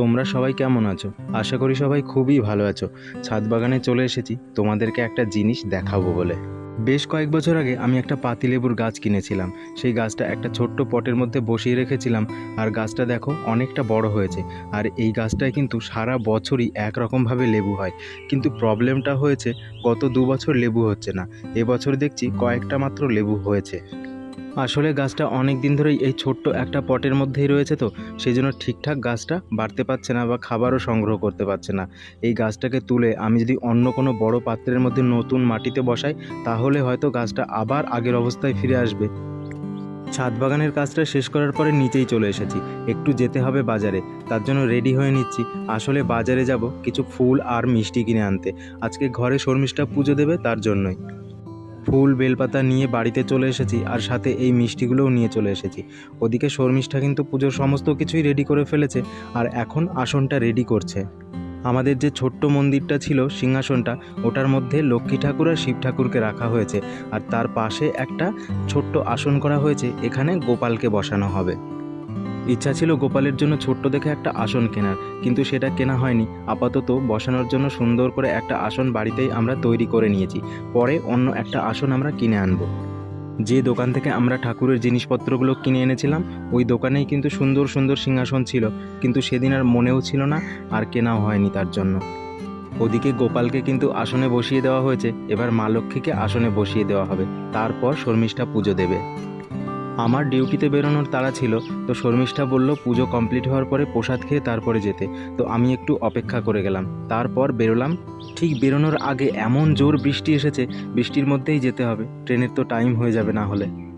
তোমরা সবাই কেমন আছো? আশা করি সবাই খুবই ভালো আছো। ছাদ বাগানে চলে এসেছি, তোমাদেরকে একটা জিনিস দেখাবো বলে। বেশ কয়েক বছর আগে আমি একটা পাতিলেবুর গাছ কিনেছিলাম। সেই গাছটা একটা ছোট্ট পটের মধ্যে বসিয়ে রেখেছিলাম, আর গাছটা দেখো অনেকটা বড় হয়েছে। আর এই গাছটায় কিন্তু সারা বছরই একরকমভাবে লেবু হয়। কিন্তু প্রবলেমটা হয়েছে, গত দু বছর লেবু হচ্ছে না। এবছর দেখছি কয়েকটা মাত্র লেবু হয়েছে। আসলে গাছটা অনেক দিন ধরেই এই ছোট্ট একটা পটের মধ্যেই রয়েছে তো সেই জন্য ঠিকঠাক গাছটা বাড়তে পারছে না বা খাবারও সংগ্রহ করতে পারছে না। এই গাছটাকে তুলে আমি যদি অন্য কোনো বড় পাত্রের মধ্যে নতুন মাটিতে বসাই, তাহলে হয়তো গাছটা আবার আগের অবস্থায় ফিরে আসবে। ছাদ বাগানের কাজটা শেষ করার পরে নিচেই চলে এসেছি। একটু যেতে হবে বাজারে, তার জন্য রেডি হয়ে নিচ্ছি। আসলে বাজারে যাব কিছু ফুল আর মিষ্টি কিনে আনতে। আজকে ঘরে শর্মিষ্ঠা পুজো দেবে তার জন্যই। ফুল বেলপাতা নিয়ে বাড়িতে চলে এসেছি আর সাথে এই মিষ্টিগুলোও নিয়ে চলে এসেছি। ওদিকে শর্মিষ্ঠা কিন্তু পুজোর সমস্ত কিছুই রেডি করে ফেলেছে আর এখন আসনটা রেডি করছে। আমাদের যে ছোট্ট মন্দিরটা ছিল, সিংহাসনটা, ওটার মধ্যে লক্ষ্মী ঠাকুর আর শিব ঠাকুরকে রাখা হয়েছে। আর তার পাশে একটা ছোট্ট আসন করা হয়েছে, এখানে গোপালকে বসানো হবে। ইচ্ছা ছিল গোপালের জন্য ছোট্ট দেখে একটা আসন কেনার, কিন্তু সেটা কেনা হয়নি। আপাতত বসানোর জন্য সুন্দর করে একটা আসন বাড়িতেই আমরা তৈরি করে নিয়েছি। পরে অন্য একটা আসন আমরা কিনে আনব। যে দোকান থেকে আমরা ঠাকুরের জিনিসপত্রগুলো কিনে এনেছিলাম, ওই দোকানেই কিন্তু সুন্দর সুন্দর সিংহাসন ছিল, কিন্তু সেদিন আর মনেও ছিল না, আর কেনাও হয়নি তার জন্য। ওদিকে গোপালকে কিন্তু আসনে বসিয়ে দেওয়া হয়েছে, এবার মা লক্ষ্মীকে আসনে বসিয়ে দেওয়া হবে। তারপর শর্মিষ্ঠা পুজো দেবে। আমার ডিউটিতে বেরোনোর তাড়া ছিল, তো শর্মিষ্ঠা বলল, পুজো কমপ্লিট হওয়ার পরে প্রসাদ খেয়ে তারপরে যেতে। তো আমি একটু অপেক্ষা করে গেলাম। তারপর বেরোলাম। ঠিক বেরোনোর আগে এমন জোর বৃষ্টি এসেছে, বৃষ্টির মধ্যেই যেতে হবে। ট্রেনের তো টাইম হয়ে যাবে না হলে।